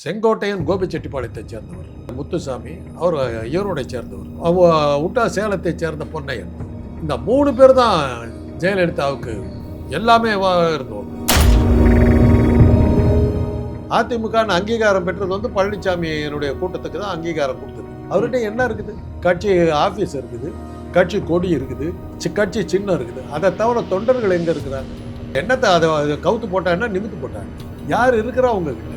செங்கோட்டையன் கோபிச்செட்டிப்பாளையத்தை சேர்ந்தவர். முத்துசாமி அவர் ஈரோடை சேர்ந்தவர். அவ விட்டா சேலத்தை சேர்ந்த பொன்னையன். இந்த மூணு பேர் தான் ஜெயலலிதாவுக்கு எல்லாமே இருந்தோம். அதிமுக அங்கீகாரம் பெற்றது வந்து பழனிசாமியினுடைய கூட்டத்துக்கு தான் அங்கீகாரம் கொடுத்தது. அவர்கிட்ட என்ன இருக்குது? கட்சி ஆஃபீஸ் இருக்குது கட்சி கொடி இருக்குது கட்சி சின்னம் இருக்குது. அதை தவிர தொண்டர்கள் எங்கே இருக்கிறாங்க? என்னத்தை அதை கவுத்து போட்டாங்கன்னா நிமித்து போட்டாங்க. யார் இருக்கிறா உங்ககிட்ட?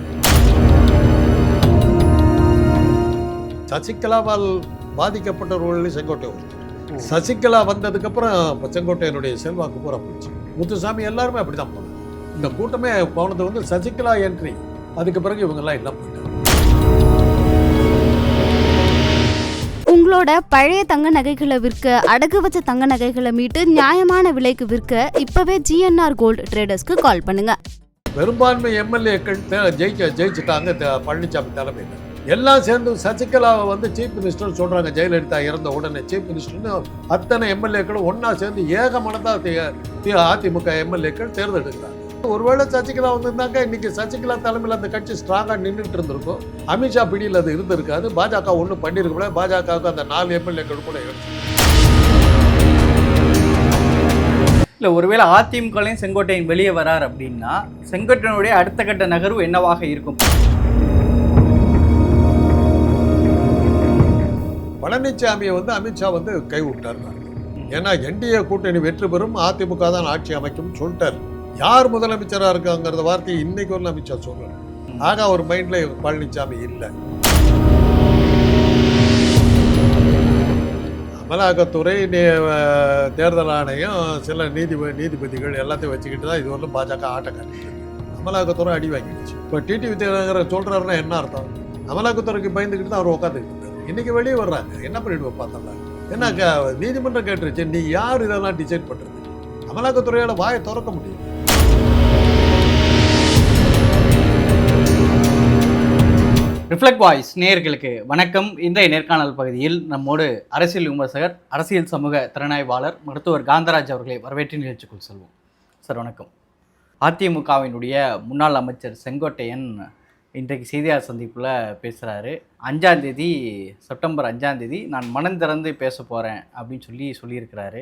சசிகலாவால் பாதிக்கப்பட்டவர்கள் செங்கோட்டை ஒருத்தர் சசிகலா வந்ததுக்கப்புறம் செங்கோட்டையனுடைய செல்வாக்கு பூரா போச்சு முத்துசாமி எல்லாருமே அப்படிதான் போனாங்க. இந்த கூட்டமே போனது வந்து சசிகலா என்ட்ரி அதுக்கு பிறகு இவங்கெல்லாம் எல்லாம் போயிட்டாங்க. உங்களோட பழைய தங்க நகைகளை விற்க அடகு வச்ச தங்க நகைகளை மீட்டு நியாயமான விலைக்கு விற்க இப்பவே ஜிஎன்ஆர் கோல்டு ட்ரேடர்ஸ்க்கு கால் பண்ணுங்க. பெரும்பான்மை எம்எல்ஏக்கள் ஜெயிக்க ஜெயிச்சுட்டாங்க பழனிசாமி தலைமையில். எல்லாம் சேர்ந்து சசிகலாவை வந்து சீஃப் மினிஸ்டர் சொல்கிறாங்க ஜெயலலிதா இறந்த உடனே. சீஃப் மினிஸ்டர்னு அத்தனை எம்எல்ஏக்களும் ஒன்றா சேர்ந்து ஏக மனதாக அதிமுக எம்எல்ஏக்கள் தேர்ந்தெடுக்கிறாங்க. ஒருவேளை சசிகலா வந்திருந்தாங்க இன்னைக்கு சசிகலா தலைமையில் அந்த கட்சி ஸ்ட்ராங்காக நின்றுட்டு இருந்திருக்கும். அமித்ஷா பிடியில் அது இருந்திருக்காது. பாஜக ஒன்றும் பண்ணியிருக்க பாஜகவுக்கு அந்த நாலு எம்எல்ஏக்கள் கூட இருக்கு இல்லை ஒருவேளை அதிமுகலையும் செங்கோட்டையன் வெளியே வரார் அப்படின்னா செங்கோட்டையனுடைய அடுத்த கட்ட நகர்வு என்னவாக இருக்கும்? பழனிசாமியை வந்து அமித்ஷா வந்து கைவிட்டார். ஏன்னா என்டிஏ கூட்டணி வெற்றி பெறும் அதிமுக தான் ஆட்சி அமைக்கும் சொல்லிட்டார். யார் முதலமைச்சராக இருக்காங்கிறத வார்த்தையை இன்னைக்கு வரல அமித்ஷா சொல்லல ஆக அவர் மைண்டில் பழனிசாமி இல்லை. அமலாக்கத்துறை தேர்தல் ஆணையம் சில நீதி நீதிபதிகள் எல்லாத்தையும் வச்சுக்கிட்டு தான் இது வரலும் பாஜக ஆட்டம் காட்டிட்டு அமலாக்கத்துறை அடி வாங்கிடுச்சு. இப்போ டிடிவி தினகரன் சொல்கிறாருன்னா என்ன அர்த்தம்? அமலாக்கத்துறைக்கு பயந்துக்கிட்டு தான் அவர் உட்காந்துக்கிட்டு இன்றைக்கி வெளியே வர்றாங்க. என்ன பண்ணிடுவோம் பார்த்தோம்னா என்ன நீதிமன்றம் கேட்டுருச்சு. நீ யார்? இதெல்லாம் டிசைட் பண்ணுறது அமலாக்கத்துறையால் வாயை திறக்க முடியும் ரிஃப்ளெக்ட் வாய்ஸ் நேயர்களுக்கு வணக்கம். இன்றைய நேர்காணல் பகுதியில் நம்மோடு அரசியல் விமர்சகர் அரசியல் சமூக திறனாய்வாளர் மருத்துவர் காந்தராஜ் அவர்களை வரவேற்று நிகழ்ச்சிக்குள் செல்வோம். சார் வணக்கம். அதிமுகவினுடைய முன்னாள் அமைச்சர் செங்கோட்டையன் இன்றைக்கு செய்தியாளர் சந்திப்பில் பேசுகிறாரு அஞ்சாந்தேதி செப்டம்பர் அஞ்சாந்தேதி நான் மனம் திறந்து பேச போகிறேன் அப்படின்னு சொல்லி சொல்லியிருக்கிறாரு.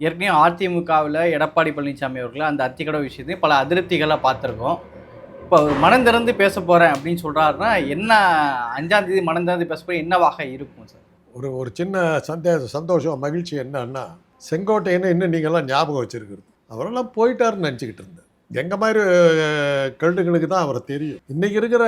ஏற்கனவே அதிமுகவில் எடப்பாடி பழனிசாமி அவர்கள் அந்த அத்திக்கடை விஷயத்தையும் பல அதிருப்திகளை பார்த்துருக்கோம். இப்போ அவர் மனம் திறந்து பேச போகிறேன் அப்படின்னு சொல்கிறாருன்னா என்ன அஞ்சாந்தேதி மனம் திறந்து பேச போய் என்னவாக இருக்கும் சார்? ஒரு ஒரு சின்ன சந்தேக சந்தோஷம் மகிழ்ச்சி என்னன்னா செங்கோட்டையன்னு இன்னும் நீங்கள்லாம் ஞாபகம் வச்சிருக்கிறது. அவரெல்லாம் போயிட்டாருன்னு நினச்சிக்கிட்டு இருந்தேன். எங்கள் மாதிரி அஹ், கழுடுகளுக்கு தான் அவரை தெரியும். இன்றைக்கி இருக்கிற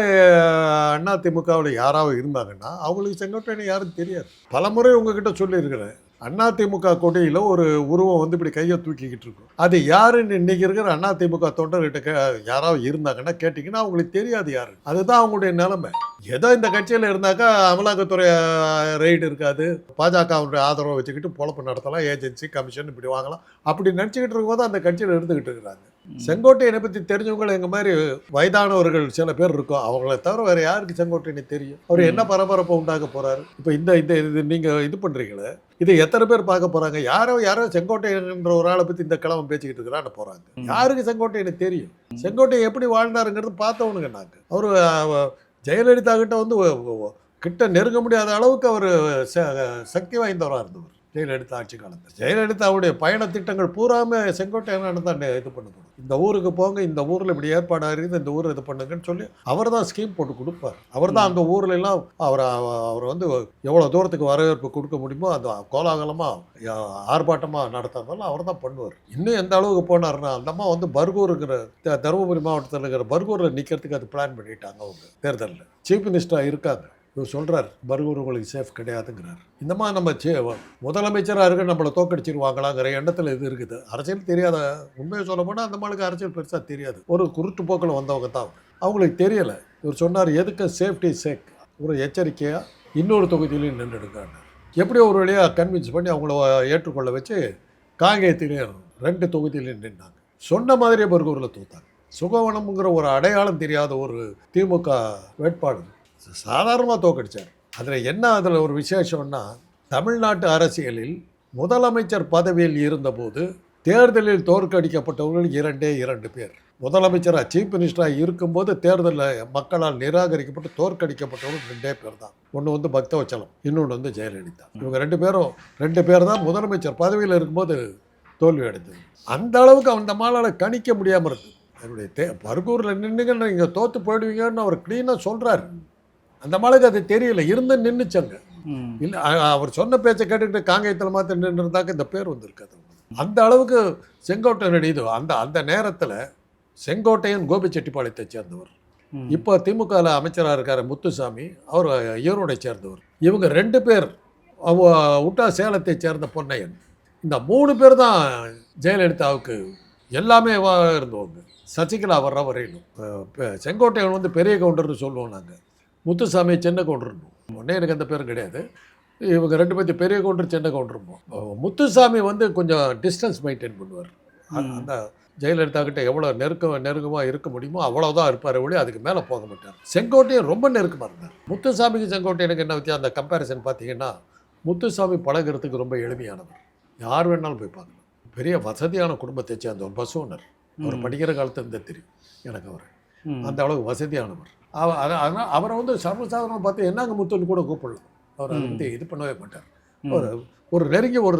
அண்ணா திமுகவில் யாராவது இருந்தாங்கன்னா அவங்களுக்கு செங்கோட்டையன் யாரும் தெரியாது. பல முறை உங்ககிட்ட சொல்லியிருக்கிறேன். அண்ணா திமுக கொடியில் ஒரு உருவம் வந்து இப்படி கையை தூக்கிக்கிட்டு இருக்கும். அது யாருன்னு இன்னைக்கு இருக்கிற அண்ணா திமுக தொண்டர்கிட்ட கே யாராவது இருந்தாங்கன்னா கேட்டிங்கன்னா அவங்களுக்கு தெரியாது யாரு. அதுதான் அவங்களுடைய நிலைமை. ஏதோ இந்த கட்சியில் இருந்தாக்கா அமலாக்கத்துறை ரைடு இருக்காது. பாஜக அவனுடைய ஆதரவை வச்சுக்கிட்டு பொழப்பு நடத்தலாம். ஏஜென்சி கமிஷன் இப்படி வாங்கலாம். அப்படி நினச்சிக்கிட்டு இருக்கும்போது அந்த கட்சியில் இருந்துக்கிட்டு இருக்கிறாங்க. செங்கோட்டையனை பற்றி தெரிஞ்சவங்க எங்கள் மாதிரி வயதானவர்கள் சில பேர் இருக்கும். அவங்கள தவிர வேறு யாருக்கு செங்கோட்டையனை தெரியும்? அவர் என்ன பரபரப்பை உண்டாக்க போகிறாரு இப்போ இந்த இந்த இது நீங்கள் இது பண்ணுறீங்களே இதை எத்தனை பேர் பார்க்க போகிறாங்க யாரோ யாரோ செங்கோட்டையன்ற ஒரு ஆளை பற்றி இந்த கிழமை பேசிக்கிட்டு இருக்கிறான்னு போகிறாங்க ம். யாருக்கு செங்கோட்டையனை தெரியும்? செங்கோட்டையன் எப்படி வாழ்ந்தாருங்கிறது பார்த்தவனுங்க நாங்கள் அவர் ஜெயலலிதா கிட்ட வந்து கிட்ட நெருங்க முடியாத அளவுக்கு அவர் சக்தி வாய்ந்தவராக இருந்தவர். ஜெயலலிதா ஆட்சி காலத்தில். ஜெயலலிதாவுடைய பயண திட்டங்கள் பூராமே செங்கோட்டையனான தான் இது பண்ணுது இந்த ஊருக்கு போங்க இந்த ஊரில் இப்படி ஏற்பாடாக இருக்குது இந்த ஊர் இது பண்ணுங்கன்னு சொல்லி அவர் தான் ஸ்கீம் போட்டு கொடுப்பார். அவர் தான் அந்த ஊர்ல எல்லாம் அவர் அவர் வந்து எவ்வளோ தூரத்துக்கு வரவேற்பு கொடுக்க முடியுமோ அந்த கோலாகலமாக ஆர்ப்பாட்டமாக நடத்துறதெல்லாம் அவர் தான் பண்ணுவார். இன்னும் எந்த அளவுக்கு போனாருன்னா அந்த அம்மா வந்து பர்கூருங்கிற த- தருமபுரி மாவட்டத்தில் இருக்கிற பர்கூரில் நிற்கிறதுக்கு அது பிளான் பண்ணிட்டாங்க அவங்க தேர்தலில். சீஃப் மினிஸ்டராக இருக்காங்க. இவர் சொல்கிறார் பர்கூர் உங்களுக்கு சேஃப் கிடையாதுங்கிறார். இந்த மாதிரி நம்ம சே முதலமைச்சராக இருக்க நம்மளை தோக்கடிச்சிருவாங்களாங்கிற எண்ணத்தில் இது இருக்குது. அரசியல் தெரியாத உண்மையை சொல்ல போனால் அந்த மாதிரிக்கு அரசியல் பெருசாக தெரியாது. ஒரு குருட்டு போக்கில் வந்தவங்க தான் அவங்களுக்கு தெரியலை. இவர் சொன்னார் எதுக்கு சேஃப்டி சேக் ஒரு எச்சரிக்கையாக இன்னொரு தொகுதியிலையும் நின்றுடுங்கன்னு எப்படியோ ஒரு வழியாக கன்வின்ஸ் பண்ணி அவங்கள ஏற்றுக்கொள்ள வச்சு காங்கேயத்திலையும் ரெண்டு தொகுதியிலையும் நின்றாங்க சொன்ன மாதிரியே பர்கூரில் தோத்தாங்க. சுகவனம்ங்கிற ஒரு அடையாளம் தெரியாத ஒரு திமுக வேட்பாளர் சாதாரணமாக தோக்கடித்தார் அதில் என்ன அதில் ஒரு விசேஷம்னா தமிழ்நாட்டு அரசியலில் முதலமைச்சர் பதவியில் இருந்தபோது தேர்தலில் தோற்கடிக்கப்பட்டவர்கள் இரண்டே இரண்டு பேர். முதலமைச்சராக சீஃப் மினிஸ்டராக இருக்கும்போது தேர்தலில் மக்களால் நிராகரிக்கப்பட்டு தோற்கடிக்கப்பட்டவர்கள் ரெண்டே பேர் தான் ஒன்று வந்து பக்தவச்சலம் இன்னொன்று வந்து ஜெயலலிதா. இவங்க ரெண்டு பேரும் ரெண்டு பேர் தான் முதலமைச்சர் பதவியில் இருக்கும்போது தோல்வி அடைந்தது. அந்த அளவுக்கு அந்த மாலால் கணிக்க முடியாமல் இருக்குது என்னுடைய தே பர்கூரில் நின்றுங்க நீங்கள் தோற்று போயிடுவீங்கன்னு அவர் க்ளீனாக சொல்கிறாரு அந்த மாலுக்கு அது தெரியல. இருந்து நின்றுச்சங்க. இல்லை அவர் சொன்ன பேச்சை கேட்டுக்கிட்டு காங்கேயத்தில் மாற்ற நின்று இருந்தாக்க இந்த பேர் வந்திருக்காது அந்த அளவுக்கு செங்கோட்டையனுடைய இது அந்த அந்த நேரத்தில் செங்கோட்டையன் கோபிச்செட்டிப்பாளையத்தை சேர்ந்தவர். ம். இப்போ திமுகவில் அமைச்சராக இருக்கார் முத்துசாமி அவர் ஈரோடை சேர்ந்தவர். இவங்க ரெண்டு பேர் அவ விட்டா சேலத்தை சேர்ந்த பொன்னையன். இந்த மூணு பேர் தான் ஜெயலலிதாவுக்கு எல்லாமே இருந்தவங்க. சசிகலா வர்ற வரையிலும் செங்கோட்டையன் வந்து பெரிய கவுண்டர்னு சொல்லுவோம் நாங்கள் முத்துசாமி சின்ன கவுண்டர்னு ஒன்றே எனக்கு அந்த பேரும் கிடையாது. இவங்க ரெண்டு பேர்த்து பெரிய கவுண்டர் சின்ன கவுண்டருமோ முத்துசாமி வந்து கொஞ்சம் டிஸ்டன்ஸ் மெயின்டைன் பண்ணுவார். அந்த ஜெயலலிதா கிட்ட எவ்வளோ நெருக்க நெருக்கமாக இருக்க முடியுமோ அவ்வளோதான் இருப்பார் ஒளி அதுக்கு மேலே போக மாட்டார். செங்கோட்டையன் ரொம்ப நெருக்கமாக இருந்தார். முத்துசாமிக்கு செங்கோட்டையனுக்கு என்ன வித்தியாசம்? அந்த கம்பேரிசன் பார்த்தீங்கன்னா முத்துசாமி பழகுறதுக்கு ரொம்ப எளிமையானவர். யார் வேணாலும் போய் பார்க்கலாம். பெரிய வசதியான குடும்பத்தை சேர்ந்த ஒரு பஸ் ஓனர் அவர். படிக்கிற காலத்துல இருந்தே தெரியும் எனக்கு அவர். அந்த அளவுக்கு வசதியானவர். அதனால் அவரை வந்து சர்வசாதாரணம் பார்த்து என்னங்க முத்துன்னு கூட கூப்பிடலாம் அவர் அதை. பற்றி இது பண்ணவே மாட்டார். ஒரு ஒரு நெருங்கி ஒரு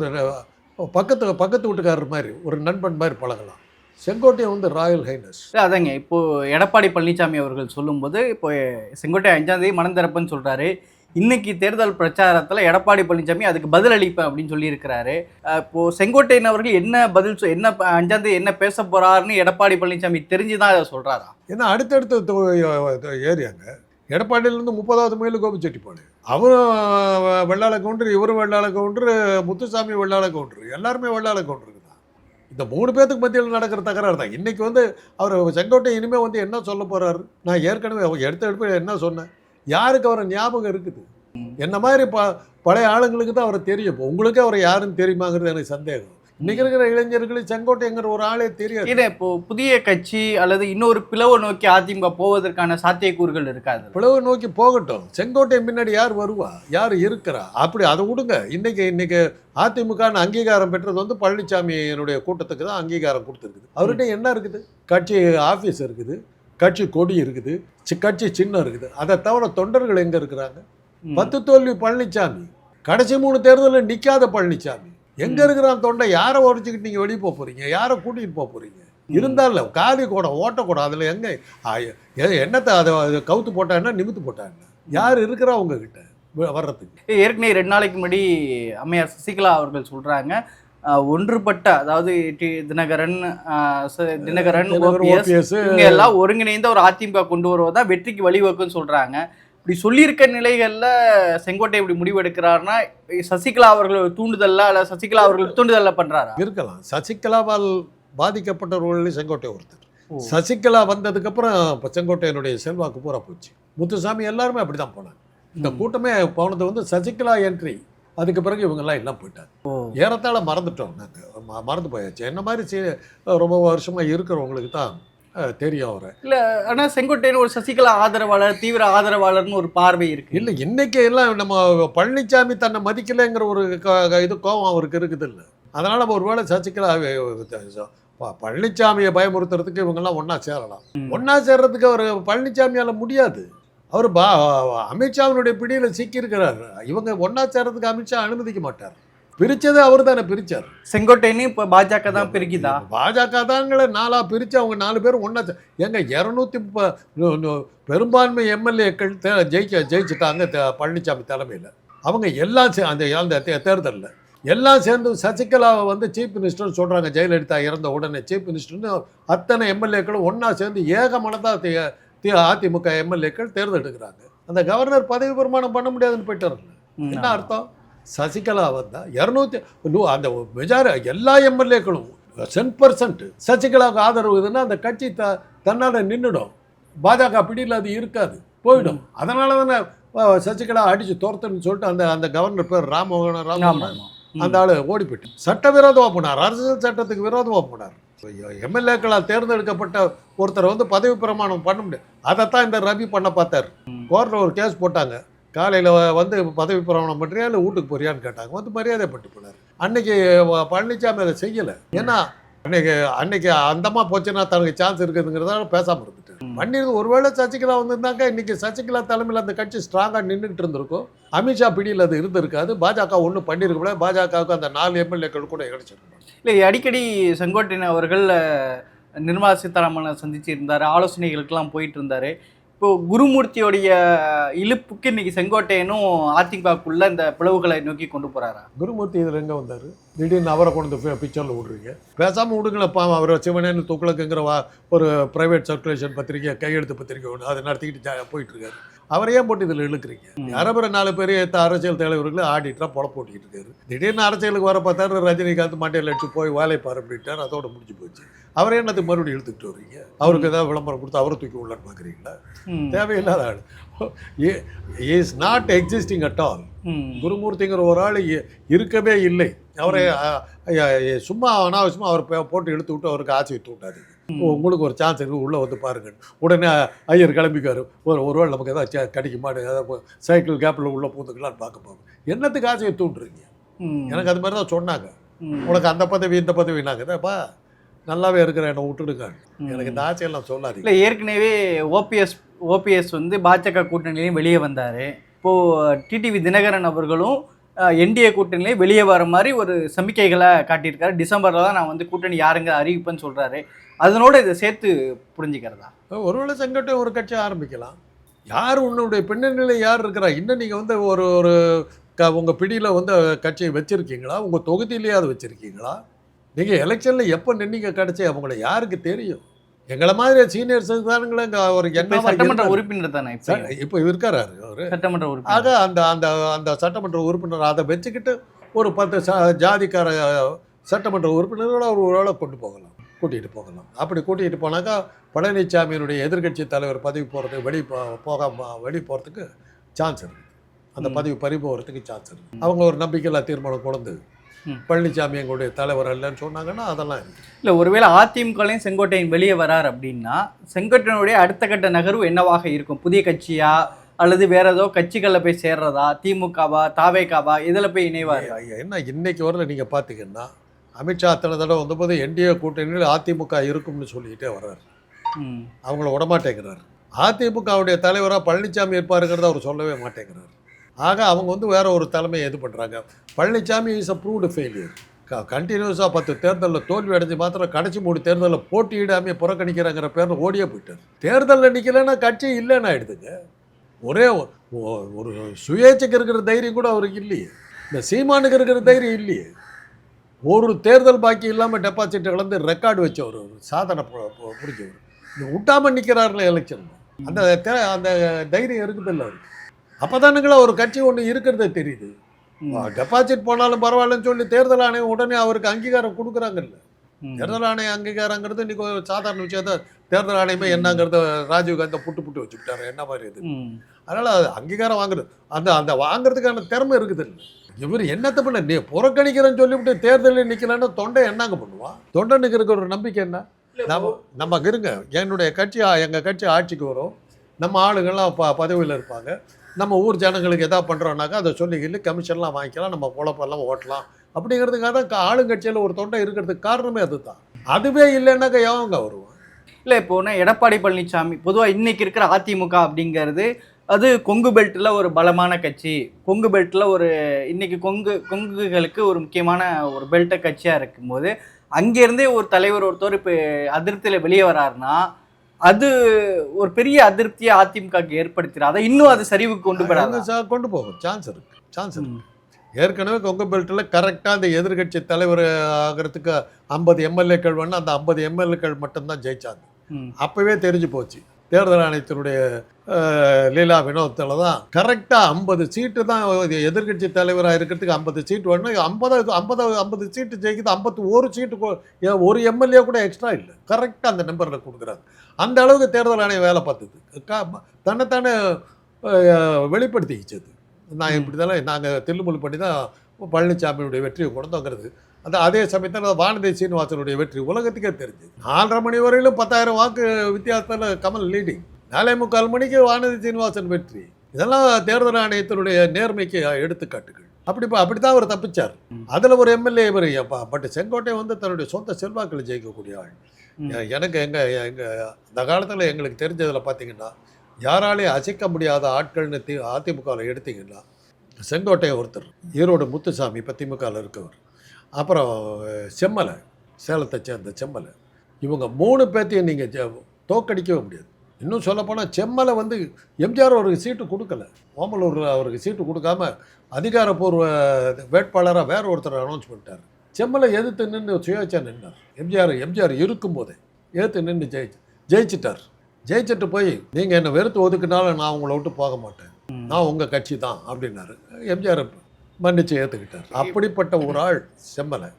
பக்கத்து பக்கத்து வீட்டுக்காரர் மாதிரி ஒரு நண்பன் மாதிரி பழகலாம். செங்கோட்டையன் வந்து ராயல் ஹைனஸ். அதாங்க இப்போ எடப்பாடி பழனிசாமி அவர்கள் சொல்லும்போது இப்போ செங்கோட்டை அஞ்சாம் தேதி மனம் திறப்புன்னு சொல்றாரு. இன்னைக்கு தேர்தல் பிரச்சாரத்தில் எடப்பாடி பழனிசாமி அதுக்கு பதில் அளிப்பேன் அப்படின்னு சொல்லியிருக்கிறாரு. இப்போது செங்கோட்டையன் அவர்கள் என்ன பதில் சொ- என்ன ப- என்ன பேச போகிறாருன்னு எடப்பாடி பழனிசாமி தெரிஞ்சு தான் அதை சொல்கிறாரா ஏன்னா அடுத்தடுத்த தொ- ஏரியாங்க. எடப்பாடியிலேருந்து முப்பதாவது மைல் கோபிச்செட்டிப்பாளையம் அவரும் வெள்ளாள கவுண்டர் இவரும் வெள்ளாள கவுண்டர் முத்துசாமி வெள்ளாள கவுண்டர். எல்லாருமே வெள்ளாள கவுண்டருக்கு தான். இந்த மூணு பேத்துக்கு மத்தியில் நடக்கிற தகராறு தான். இன்றைக்கி வந்து அவர் செங்கோட்டை இனிமேல் வந்து என்ன சொல்ல போகிறாரு நான் ஏற்கனவே அவங்க எடுத்த எடுப்பு என்ன சொன்னேன்? யாருக்கு அவரை ஞாபகம் இருக்குது? என்ன மாதிரி ப பழைய ஆளுங்களுக்கு தான் அவரை தெரியும். இப்போ உங்களுக்கு அவர் யாருன்னு தெரியுமாங்கிறது எனக்கு சந்தேகம். இன்னைக்கு இருக்கிற இளைஞர்களுக்கு செங்கோட்டைங்கிற ஒரு ஆளே தெரியாது. இது இப்போ புதிய கட்சி அல்லது இன்னொரு பிளவை நோக்கி அதிமுக போவதற்கான சாத்தியக்கூறுகள் இருக்காது. பிளவு நோக்கி போகட்டும். செங்கோட்டை முன்னாடி யார் வருவா? யார் இருக்கிறா? அப்படி அதை விடுங்க. இன்னைக்கு இன்னைக்கு அதிமுகன்னு அங்கீகாரம் பெற்றது வந்து பழனிசாமியினுடைய கூட்டத்துக்கு தான் அங்கீகாரம் கொடுத்துருக்குது. அவர்கிட்ட என்ன இருக்குது? கட்சி ஆஃபீஸ் இருக்குது. கட்சி கொடி இருக்குது கட்சி சின்னம் இருக்குது. அதை தவிர தொண்டர்கள் எங்கே இருக்கிறாங்க. பத்து தோல்வி பழனிசாமி கடைசி மூணு தேர்தலில் நிற்காத பழனிசாமி எங்க இருக்கிறான் தொண்டை? யாரை உடச்சிக்கிட்டு நீங்க வெளியே போக போறீங்க? யாரை கூட்டிகிட்டு போக போறீங்க? இருந்தால காலி கூடம் ஓட்ட கூடம் அதுல எங்க? என்னத்தை அதை கவுத்து போட்டா என்ன? நிமித்து போட்டா என்ன? யார் இருக்கிறா உங்ககிட்ட? வர்றதுக்கு? ஏற்கனவே ரெண்டு நாளைக்கு முன்னாடி அம்மையார் சசிகலா அவர்கள் சொல்றாங்க அஹ், ஒன்றுபட்ட அதாவது டி தினகரன் தினகரன் ஓபிஎஸ் இவங்க எல்லாம் ஒருங்கிணைந்த ஒரு அதிமுக கொண்டு வருவதா வெற்றிக்கு வழிவகுக்குன்னு சொல்றாங்க. இப்படி சொல்லியிருக்க நிலைகள்ல செங்கோட்டை இப்படி முடிவெடுக்கிறாருன்னா சசிகலா அவர்கள் தூண்டுதல்ல அல்ல சசிகலா அவர்கள் தூண்டுதல்ல பண்றாரா? இருக்கலாம். சசிகலாவால் பாதிக்கப்பட்டவர்களில் செங்கோட்டை ஒருத்தர். சசிகலா வந்ததுக்கு அப்புறம் செங்கோட்டையனுடைய செல்வாக்கு பூரா போச்சு. முத்துசாமி எல்லாருமே அப்படிதான் போனாங்க. இந்த. கூட்டமே போனது வந்து சசிகலா என்ட்ரி அதுக்கு பிறகு இவங்கெல்லாம் எல்லாம் போயிட்டாங்க. ஏறத்தாழ மறந்துட்டோம். நாங்கள் மறந்து போயாச்சு. என்ன மாதிரி சி- ரொம்ப வருஷமா இருக்கிறவங்களுக்கு தான் தெரியும் அவரை. இல்ல ஆனா செங்கோட்டையன் ஒரு சசிகலா ஆதரவாளர் தீவிர ஆதரவாளர்னு ஒரு பார்வை இருக்கு. இல்லை இன்னைக்கு எல்லாம் நம்ம பழனிசாமி தன்னை மதிக்கலைங்கிற ஒரு இது கோபம் அவருக்கு இருக்குது இல்லை. அதனால நம்ம ஒருவேளை சசிகலா பழனிசாமியை பயமுறுத்துறதுக்கு இவங்கெல்லாம் ஒண்ணா சேரலாம். ஒண்ணா சேர்றதுக்கு அவர் பழனிசாமியால முடியாது. அவர் பா அமித்ஷாவினுடைய பிடியில் சிக்கியிருக்கிறார். இவங்க ஒண்ணா சேர்றதுக்கு அமித்ஷா அனுமதிக்க மாட்டார். பிரிச்சது அவர் தானே பிரிச்சார். செங்கோட்டையனையும் இப்ப பாஜக தான் பிரிக்குதா? பாஜக தாங்களே நாலா பிரிச்சு அவங்க நாலு பேரும் ஒன்றா எங்க இரநூத்தி பெரும்பான்மை எம்எல்ஏக்கள் ஜெயிக்க ஜெயிச்சிட்டாங்க பழனிசாமி தலைமையில். அவங்க எல்லாம் அந்த அந்த தேர்தல்ல. எல்லாம் சேர்ந்து சசிகலாவை வந்து சீஃப் மினிஸ்டர்னு சொல்றாங்க ஜெயலலிதா இறந்த உடனே. சீஃப் மினிஸ்டர்னு அத்தனை எம்எல்ஏக்களும் ஒண்ணா சேர்ந்து ஏக மனதாக அதிமுக எம்எல்ஏக்கள் தேர்ந்தெடுக்கிறாங்க. அந்த கவர்னர் பதவி பிரமாணம் பண்ண முடியாதுன்னு போயிட்டாருல்ல ம், என்ன அர்த்தம்? சசிகலா வந்தா இரநூத்தி அந்த மெஜாரி எல்லா எம்எல்ஏக்களும் சென் பர்சன்ட் சசிகலாவுக்கு ஆதரவு இதுன்னா அந்த கட்சி த தன்னால் நின்றுடும் பாஜக பிடியில் அது இருக்காது போயிடும். அதனால தானே சசிகலா அடிச்சு துரத்துன்னு சொல்லிட்டு அந்த அந்த கவர்னர் பேர் ராமமோகன் ராமமோகன். அந்த ஆளு ஓடி போயிட்டு. சட்டவிரோதமாக போனார். அரசியல் சட்டத்துக்கு விரோதமாக போனார். எம்எல்ஏக்களால் தேர்ந்தெடுக்கப்பட்ட ஒருத்தரை வந்து பதவி பிரமாணம் பண்ண முடியாது. அதைத்தான் இந்த ரவி பண்ண பார்த்தார். கோர்ட்டில் ஒரு கேஸ் போட்டாங்க. காலையில் வந்து பதவி பிரமாணம் பண்ணுறியா இல்லை வீட்டுக்கு போறியான்னு கேட்டாங்க. வந்து மரியாதை பட்டு போனார். அன்னைக்கு பழனிசாமி அதை செய்யலை. ஏன்னா அன்னைக்கு அன்னைக்கு அந்தமா போச்சுன்னா தனக்கு சான்ஸ் இருக்குதுங்கிறதால பேசாமல் இருந்துட்டு பன்னீர் ஒருவேளை சசிகலா வந்திருந்தாக்கா இன்னைக்கு சசிகலா தலைமையில் அந்த கட்சி ஸ்ட்ராங்காக நின்றுட்டு இருந்திருக்கும். அமித்ஷா பிடியில் அது இருந்திருக்காது. பாஜக ஒன்றும் பண்ணியிருக்க முடியாது. பாஜகவுக்கு அந்த நாலு எம்எல்ஏக்கள் கூட கிடைச்சிருக்கணும் இல்லை அடிக்கடி செங்கோட்டையன் அவர்கள் நிர்மலா சீதாராமனை சந்திச்சு இருந்தார் ஆலோசனைகளுக்கெல்லாம் போயிட்டு இருந்தார். இப்போ குருமூர்த்தியோடைய இழுப்புக்கு இன்னைக்கு செங்கோட்டையனும் அதிமுகக்குள்ள இந்த பிளவுகளை நோக்கி கொண்டு போறாரா? குருமூர்த்தி இதில் எங்கே வந்தார்? திடீர்னு அவரை கொண்டு பிக்சரில் விடுறீங்க. பேசாமல் விடுங்களப்பா அவர் சிவனேன்னு துக்ளக்குங்கிற ஒரு ப்ரைவேட் சர்க்குலேஷன் பத்திரிக்கை கையெழுத்து பத்திரிக்கை ஒன்று அதை நடத்திக்கிட்டு போயிட்டு இருக்காரு. அவரை ஏன் போட்டு இதில் இழுக்கிறீங்க? ம். அரபுற நாலு பேர் அரசியல் தலைவர்களை ஆடிட்டராக பொழப்பு போட்டிக்கிட்டு இருக்காரு. திடீர்னு அரசியலுக்கு வர பார்த்தாரு ரஜினிகாந்த் மண்டையில் அடிச்சு போய் வேலைப்பார் அப்படின்ட்டார். அதோட முடிஞ்சு போச்சு. அவரே என்னத்துக்கு மறுபடியும் இழுத்துக்கிட்டு வர்றீங்க? அவருக்கு ஏதாவது விளம்பரம் கொடுத்து அவரை தூக்கி உள்ளான்னு பார்க்குறீங்களா. தேவையில்லாத ஆள். Is not existing at all. குருமூர்த்திங்கிற ஒரு ஆள் இருக்கவே இல்லை. அவரை சும்மா அனாவசியமாக அவர் போட்டு இழுத்து விட்டு அவருக்கு ஆசை விட்டு விட்டாரு உங்களுக்கு ஒரு சான்ஸ் இருக்குது உள்ளே வந்து பாருங்க. உடனே ஐயர் கிளம்பிக்காரு ஒரு ஒரு வேளை நமக்கு ஏதாவது கிடைக்குமான்னு ஏதாவது சைக்கிள் கேப்பில் உள்ளே பூந்துக்கலான்னு பார்க்க போகும் என்னத்துக்கு ஆசையை தூண்டுறீங்க. எனக்கு அது மாதிரி தான் சொன்னாங்க. உனக்கு அந்த பதவி இந்த பதவினாங்க. இதப்பா நல்லாவே இருக்கிற என்னை விட்டுடுங்க. எனக்கு இந்த ஆசையெல்லாம் சொல்லாதீங்க. இல்லை ஏற்கனவே ஓபிஎஸ் ஓபிஎஸ் வந்து பாஜக கூட்டணியிலையும் வெளியே வந்தார். இப்போது டிடிவி தினகரன் அவர்களும் என்டிஏ கூட்டணியிலே வெளியே வர மாதிரி ஒரு சமிக்கைகளை காட்டியிருக்காரு. டிசம்பரில் தான் நான் வந்து கூட்டணி யாருங்க அறிவிப்பேன்னு சொல்கிறாரு அதனோட இதை சேர்த்து புரிஞ்சுக்கிறதா? ஒருவேளை செங்கோட்டை ஒரு கட்சி ஆரம்பிக்கலாம். யார் உன்னுடைய பின்னணியில் யார் இருக்கிறா? இன்னும் நீங்கள் வந்து ஒரு ஒரு க உங்கள் பிடியில் வந்து கட்சியை வச்சுருக்கீங்களா? உங்கள் தொகுதியிலேயாவது வச்சுருக்கீங்களா? நீங்கள் எலெக்ஷனில் எப்போ நின்னீங்க கிடச்சி அவங்கள யாருக்கு தெரியும்? எங்களை மாதிரி சீனியர் சிறுதானங்களை இங்கே ஒரு என்ன சட்டமன்ற உறுப்பினர் தானே இப்போ? இப்போ இருக்காரு அவர் சட்டமன்ற ஆக உறுப்பினர் அந்த அந்த அந்த சட்டமன்ற உறுப்பினர் அதை வச்சுக்கிட்டு ஒரு பத்து ச ஜாதிக்கார சட்டமன்ற உறுப்பினரோட ஒரு ஒருவேளை கொண்டு போகலாம் கூட்டிகிட்டு போகலாம். அப்படி கூட்டிகிட்டு போனாக்கா பழனிசாமியினுடைய எதிர்க்கட்சி தலைவர் பதவி போகிறதுக்கு வெளி போக வெளி போகிறதுக்கு சான்ஸ் இருக்குது அந்த. பதவி பறி போகிறதுக்கு சான்ஸ் இருக்குது அவங்க ஒரு நம்பிக்கையில்லா தீர்மானம் கொண்டு. பழனிசாமி எங்களுடைய தலைவர் அல்லன்னு சொன்னாங்கன்னா அதெல்லாம் இல்லை. ஒருவேளை அதிமுகலையும் செங்கோட்டையன் வெளியே வரார் அப்படின்னா செங்கோட்டையனுடைய அடுத்த கட்ட நகர்வு என்னவாக இருக்கும்? புதிய கட்சியா? அல்லது வேற ஏதோ கட்சிகளில் போய் சேர்றதா? திமுகவா? தாவேகாவா? இதில் போய் இணைவார்? ஐயா, என்ன இன்னைக்கு வரல நீங்கள் பார்த்தீங்கன்னா அமித்ஷா அத்தனை தடவை வந்தபோது என்டிஏ கூட்டணியில் அதிமுக இருக்கும்னு சொல்லிக்கிட்டே வர்றாரு. அவங்கள விடமாட்டேங்கிறார். அதிமுகவுடைய தலைவராக பழனிசாமி இருப்பாருங்கிறத அவர் சொல்லவே மாட்டேங்கிறார். ஆக அவங்க வந்து வேற ஒரு தலைமையை இது பண்ணுறாங்க Palaniswami is a proved failure கண்டினியூஸாக பத்து தேர்தலில் தோல்வி அடைஞ்சு மாத்திரம் கடைசி மூணு தேர்தலில் போட்டியிடாமே புறக்கணிக்கிறாங்கிற பேரில் ஓடியே போயிட்டார். தேர்தலில் நிற்கலைன்னா கட்சி இல்லைன்னு ஆயிடுதுங்க. ஒரே ஒ- ஒரு சுயேட்சைக்கு இருக்கிற தைரியம் கூட அவருக்கு இல்லையே. இந்த சீமானுக்கு இருக்கிற தைரியம் இல்லையே. ஒரு தேர்தல் பாக்கி இல்லாமல் டெபாசிட் கலந்து ரெக்கார்டு வச்சவர் சாதனை பு- இந்த விட்டாமல் நிற்கிறாருல எலெக்ஷன் அந்த தே- அந்த தைரியம் இருக்குது இல்லை அவருக்கு. அப்போ தானுங்களா ஒரு கட்சி ஒன்று இருக்கிறதே தெரியுது. டெபாசிட் போனாலும் பரவாயில்லன்னு சொல்லி தேர்தல் ஆணையம் உடனே அவருக்கு அங்கீகாரம் கொடுக்குறாங்கல்ல. தேர்தல் ஆணைய அங்கீகாரங்கிறது இன்னைக்கு ஒரு சாதாரண விஷயம் தான் தேர்தல் ஆணையமே என்னங்கிறத ராஜீவ்காந்தி புட்டு புட்டு வச்சுக்கிட்டாரு. என்ன மாதிரி இது. அதனால் அது அங்கீகாரம் வாங்குறது. அந்த அந்த வாங்குறதுக்கான திறமை இருக்குது இல்லை. இவர் என்னத்தை பண்ண நீ புறக்கணிக்கிறேன்னு சொல்லிவிட்டு தேர்தலில் நிற்கலன்னா தொண்டை என்னங்க பண்ணுவான் தொண்டனுக்கு இருக்கிற ஒரு நம்பிக்கை என்ன? நம்ம நம்ம இருங்க. என்னுடைய கட்சி எங்கள் கட்சி ஆட்சிக்கு வரும். நம்ம ஆளுங்கள்லாம் ப பதவியில் இருப்பாங்க. நம்ம ஊர் ஜனங்களுக்கு எதா பண்ணுறோன்னாக்கா அதை சொல்லிக்கிட்டு கமிஷன்லாம் வாங்கிக்கலாம் நம்ம பொழப்பெல்லாம் ஓட்டலாம். அப்படிங்கிறதுக்காக தான் ஆளுங்கட்சியில் ஒரு தொண்டை இருக்கிறதுக்கு காரணமே அதுதான். அதுவே இல்லைன்னாக்கா எவங்க வருவான்? இல்லை இப்போனா எடப்பாடி பழனிசாமி பொதுவாக இன்றைக்கி இருக்கிற அதிமுக அப்படிங்கிறது அது கொங்கு பெல்ட்டில் ஒரு பலமான கட்சி. கொங்கு பெல்ட்டில் ஒரு இன்றைக்கி கொங்கு கொங்குகளுக்கு ஒரு முக்கியமான ஒரு பெல்ட்டை கட்சியாக இருக்கும்போது அங்கேருந்தே ஒரு தலைவர் ஒருத்தர் இப்போ அதிருப்தியில் வெளியே வராருன்னா அது ஒரு பெரிய அதிருப்தியை அதிமுகக்கு ஏற்படுத்திடாத இன்னும் அது சரிவுக்கு கொண்டு சா- கொண்டு போகும். சான்ஸ் இருக்கு. சான்ஸ் இருக்கு. ஏற்கனவே கொங்கு பெல்ட்டில் கரெக்டாக அந்த எதிர்க்கட்சி தலைவர் ஆகிறதுக்கு ஐம்பது எம்எல்ஏக்கள் வேணும் அந்த ஐம்பது எம்எல்ஏக்கள் மட்டும்தான் ஜெயிச்சாங்க. அப்போவே தெரிஞ்சு போச்சு. தேர்தல் ஆணையத்தினுடைய லீலா வினோத்தில் தான் கரெக்டாக ஐம்பது சீட்டு தான் எதிர்க்கட்சி தலைவராக இருக்கிறதுக்கு ஐம்பது சீட்டு வேணும் ஐம்பது ஐம்பது ஐம்பது சீட்டு ஜெயிக்குது ஐம்பத்தி ஒரு சீட்டு ஒரு எம்எல்ஏ கூட எக்ஸ்ட்ரா இல்லை. கரெக்டாக அந்த நம்பரில் கொடுக்குறாங்க. அந்த அளவுக்கு தேர்தல் ஆணையம் வேலை பார்த்தது. தன்னைத்தானே வெளிப்படுத்திக்கிச்சது நான் இப்படி தானே நாங்கள் தில்லுமுள்ளு பண்ணி தான் பழனிசாமியுடைய வெற்றியை கொண்டோங்கிறது அந்த அதே சமயத்தில் வானதி சீனிவாசனுடைய வெற்றி உலகத்துக்கே தெரிஞ்சது. நாலரை மணி வரையிலும் பத்தாயிரம் வாக்கு வித்தியாசத்தில் கமல் லீடிங் நாலே முக்கால் மணிக்கு வானதி சீனிவாசன் வெற்றி. இதெல்லாம் தேர்தல் ஆணையத்தினுடைய நேர்மைக்கு எடுத்துக்காட்டுகள். அப்படி அப்படி தான் அவர் தப்பிச்சார். அதில் ஒரு எம்எல்ஏ இவர் பட் செங்கோட்டை வந்து தன்னுடைய சொந்த செல்வாக்கில் ஜெயிக்கக்கூடிய ஆள். எனக்கு எங்கள் எங்கள் அந்த காலத்தில் எங்களுக்கு தெரிஞ்சதில் பார்த்தீங்கன்னா யாராலையும் அசைக்க முடியாத ஆட்கள்னு தி அதிமுகவில் எடுத்தீங்கன்னா செங்கோட்டை ஒருத்தர் ஈரோடு முத்துசாமி இப்போ திமுகவில் இருக்கவர். அப்புறம் செம்மலை. சேலத்தை சேர்ந்த செம்மலை. இவங்க மூணு பேர்த்தையும் நீங்கள் தோக்கடிக்கவே முடியாது. இன்னும் சொல்லப்போனால் செம்மலை வந்து எம்ஜிஆர் அவருக்கு சீட்டு கொடுக்கல. ஓமலூரில் அவருக்கு சீட்டு கொடுக்காம அதிகாரப்பூர்வ வேட்பாளராக வேற ஒருத்தர் அனௌன்ஸ் பண்ணிட்டார். செம்மலை எதிர்த்து நின்று சுயேட்சா நின்றார் எம்ஜிஆர் எம்ஜிஆர் இருக்கும்போதே எதிர்த்து நின்று ஜெயிச்சு ஜெயிச்சிட்டார். ஜெயிச்சிட்டு போய் நீங்கள் என்னை வெறுத்து ஒதுக்குனாலும் நான் உங்களை விட்டு போக மாட்டேன். நான் உங்கள் கட்சி தான் அப்படின்னாரு. எம்ஜிஆர் மன்னிச்சு ஏற்றுக்கிட்டார் அப்படிப்பட்ட ஒரு ஆள் செம்மலை.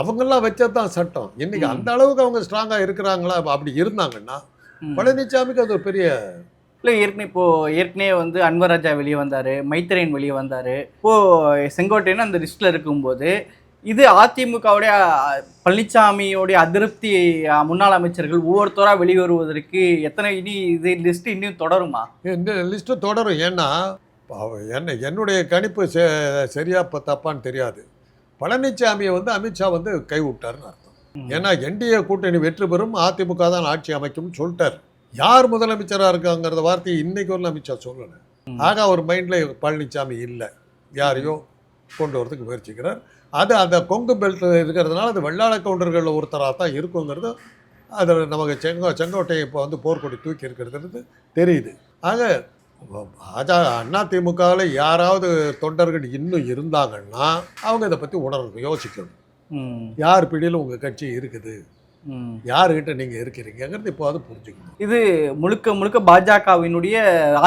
அவங்கெல்லாம் வச்சது தான் சட்டம். இன்னைக்கு. அந்த அளவுக்கு அவங்க ஸ்ட்ராங்காக இருக்கிறாங்களா? அப்படி இருந்தாங்கன்னா. பழனிசாமிக்கு அது ஒரு பெரிய இல்லை ஏற்கனவே இப்போ ஏற்கனவே வந்து அன்வர் ராஜா வெளியே வந்தார் மைத்ரேயன் வெளியே வந்தார். இப்போ செங்கோட்டையன் அந்த லிஸ்ட்டில் இருக்கும்போது இது அதிமுகவுடைய பழனிசாமியோடைய அதிருப்தி முன்னாள் அமைச்சர்கள் ஒவ்வொருத்தராக வெளிவருவதற்கு எத்தனை இனி இது லிஸ்ட் இன்னும் தொடருமா? இந்த லிஸ்ட்டு தொடரும். ஏன்னா என்ன என்னுடைய கணிப்பு செ சரியா இப்போ தப்பான்னு தெரியாது. பழனிசாமியை வந்து அமித்ஷா வந்து கைவிட்டார்னு அர்த்தம். ஏன்னா என்டிஏ கூட்டணி வெற்றி பெறும் அதிமுக தான் ஆட்சி அமைக்கும்னு சொல்லிட்டார். யார் முதலமைச்சராக இருக்காங்கிறத வார்த்தையை இன்னைக்கு வரல அமித்ஷா சொல்லலை. ஆக அவர் மைண்டில் பழனிசாமி இல்லை. யாரையோ கொண்டு வரதுக்கு முயற்சிக்கிறார். அது அந்த கொங்கு பெல்ட் இருக்கிறதுனால அது வெள்ளாள கவுண்டர்களில் ஒருத்தராக தான் இருக்குங்கிறது அதில் நமக்கு செங்கோ செங்கோட்டையை இப்போ வந்து போர்க்கொடி தூக்கி இருக்கிறது தெரியுது. ஆக பாஜக அண்ணா திமுகவில் யாராவது தொண்டர்கள் இன்னும் இருந்தாங்கன்னா அவங்க இதை பற்றி உணரணும் யோசிக்கணும். யார் பிடியில் உங்கள் கட்சி இருக்குது. யாருக்கிட்ட நீங்கள் இருக்கிறீங்கிறது இப்போ அது புரிஞ்சுக்கணும். இது முழுக்க முழுக்க பாஜகவினுடைய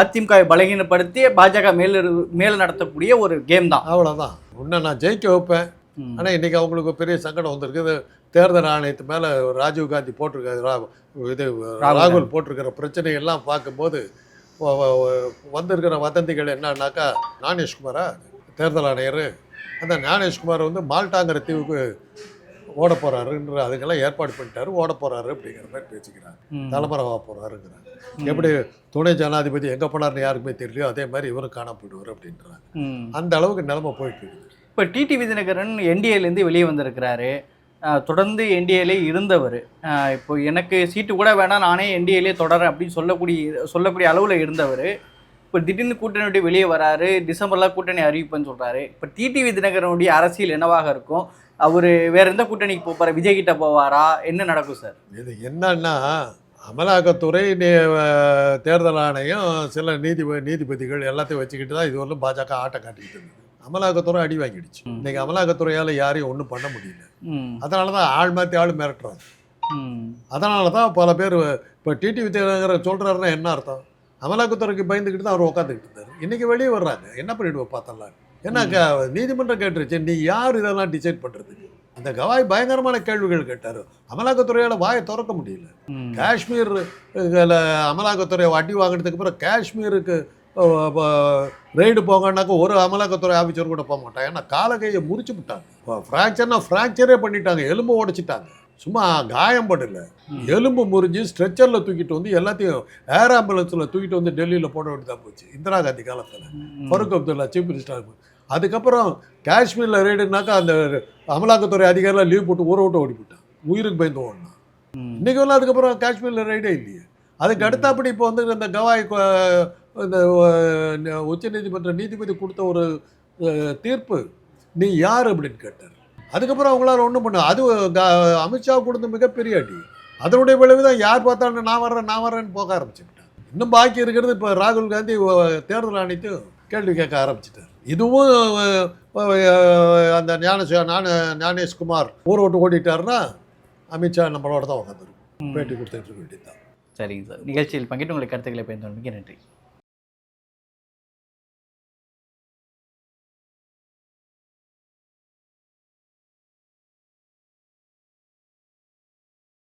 அதிமுகவை பலகீனப்படுத்தி பாஜக மேல மேல நடத்தக்கூடிய ஒரு கேம் தான். அவ்வளோதான் உன்னை நான் ஜெயிக்க வைப்பேன். ஆனால் இன்றைக்கி அவங்களுக்கு பெரிய சங்கடம் வந்திருக்கு இது தேர்தல் ஆணையத்து மேலே ராஜீவ் காந்தி போட்டிருக்க இது ராகுல் போட்டிருக்கிற பிரச்சனையெல்லாம் பார்க்கும்போது வ- வ- வ- வந்திருக்கிற வதந்திகள் என்னன்னாக்கா ஞானேஷ்குமாரா? தேர்தல் ஆணையர். அந்த ஞானேஷ்குமார் வந்து மால்டாங்கிற தீவுக்கு ஓட போகிறாருன்ற அதுக்கெல்லாம் ஏற்பாடு பண்ணிட்டாரு ஓட போகிறாரு அப்படிங்கிற மாதிரி பேசிக்கிறாங்க ம். தலைமறைவா போகிறாருங்கிறாங்க எப்படி துணை ஜனாதிபதி எங்கே போனார்னு யாருக்குமே தெரியலையோ அதே மாதிரி இவரும் காண போயிடுவார் அப்படின்றாங்க. அந்த அளவுக்கு நிலைமை போயிட்டு இருக்குது. இப்போ டிடிவி தினகரன் என்டிஏலேருந்து வெளியே வந்திருக்கிறாரு. தொடர்ந்து என்டிஏலே இருந்தவர். இப்போ எனக்கு சீட்டு கூட வேணாம் நானே என்டிஏலே தொடரேன் அப்படின்னு சொல்லக்கூடிய சொல்லக்கூடிய அளவில் இருந்தவர். இப்போ திடீர்னு கூட்டணி விட்டு வெளியே வராரு டிசம்பரில் கூட்டணி அறிவிப்புன்னு சொல்கிறாரு இப்போ டிடிவி தினகரனுடைய அரசியல் என்னவாக இருக்கும்? அவர் வேற எந்த கூட்டணிக்கு போப்பாரு? விஜய் கிட்ட போவாரா? என்ன நடக்கும் சார்? இது என்னன்னா அமலாக்கத்துறை தேர்தல் ஆணையம் சில நீதி நீதிபதிகள் எல்லாத்தையும் வச்சுக்கிட்டு தான் இது வரலும் பாஜக ஆட்டம் காட்டிக்கிட்டு இருந்தது. அமலாக்கத்துறை அடி வாங்கிடுச்சு. இன்னைக்கு அமலாக்கத்துறையால் யாரையும் ஒன்றும் பண்ண முடியல. அதனால தான் ஆள் மாற்றி ஆள் மிரட்டுறாங்க. அதனால தான் பல பேர் இப்போ டிடிவி தினகரன் சொல்கிறாருன்னா என்ன அர்த்தம்? அமலாக்கத்துறைக்கு பயந்துக்கிட்டு தான் அவர் உட்காந்துக்கிட்டு இருந்தார். இன்றைக்கி வெளியே வர்றாங்க. என்ன பண்ணிடுவோம் பார்த்தலாம். என்ன க- நீதிமன்றம் கேட்டுருச்சு. நீ யார் இதெல்லாம் டிசைட் பண்ணுறதுக்கு அந்த கவாய் பயங்கரமான கேள்விகள் கேட்டார். அமலாக்கத்துறையால் வாயை திறக்க முடியல. காஷ்மீர் அமலாக்கத்துறை அடி வாங்கினதுக்கு அப்புறம் காஷ்மீருக்கு ரெய்டு போங்கன்னாக்க ஒரு அமலாக்கத்துறை ஆஃபீஸர் கூட போக மாட்டாங்க ஏன்னா காலகையை முறிச்சு விட்டாங்க. ஃப்ராக்சர்னா ஃப்ராக்சரே பண்ணிட்டாங்க. எலும்பு உடைச்சிட்டாங்க. சும்மா காயம் படல. எலும்பு முறிஞ்சு ஸ்ட்ரெச்சரில் தூக்கிட்டு வந்து எல்லாத்தையும் ஏர் ஆம்புலன்ஸில் தூக்கிட்டு வந்து டெல்லியில் போட வேண்டியதாக போச்சு. இந்திரா காந்தி காலத்தில். ஃபருக் அப்துல்லா சீஃப் மினிஸ்டர் அதுக்கப்புறம் காஷ்மீரில் ரெய்டுனாக்கா அந்த அமலாக்கத்துறை அதிகாரிலாம் லீவ் போட்டு ஊரை விட்டு ஓடி போட்டான் உயிருக்கு பயந்து ஓடினான். ம். இன்னைக்கு வரலாம் அதுக்கப்புறம் காஷ்மீரில் ரைடே இல்லையே. அதுக்கு அடுத்தாப்படி இப்போ வந்து இந்த கவாய் இந்த உச்சநீதிமன்ற நீதிபதி கொடுத்த ஒரு தீர்ப்பு. நீ யார் அப்படின்னு கேட்டார். அதுக்கப்புறம் அவங்களால ஒன்றும் பண்ண அது அமித்ஷா கொடுத்த மிகப்பெரிய அடி. அதனுடைய விளைவு தான் யார் பார்த்தாலும் நான் வர்றேன் நான் வர்றேன்னு போக ஆரம்பிச்சுக்கிட்டான் இன்னும் பாக்கி இருக்கிறது இப்போ ராகுல் காந்தி தேர்தல் ஆணையத்தையும் கேள்வி கேட்க ஆரம்பிச்சிட்டார். இதுவும் அந்த ஞான ஞான ஞானேஷ்குமார் ஊரை விட்டு ஓடிட்டாருன்னா அமித்ஷா நம்மளோட தான் உட்காந்துருக்கும். பேட்டி கொடுத்துட்டு இருக்க வேண்டியதுதான். சரிங்க சார். நிகழ்ச்சியில் பங்கிட்டு உங்களுக்கு கருத்துக்களை பயன்படுத்தி நன்றி.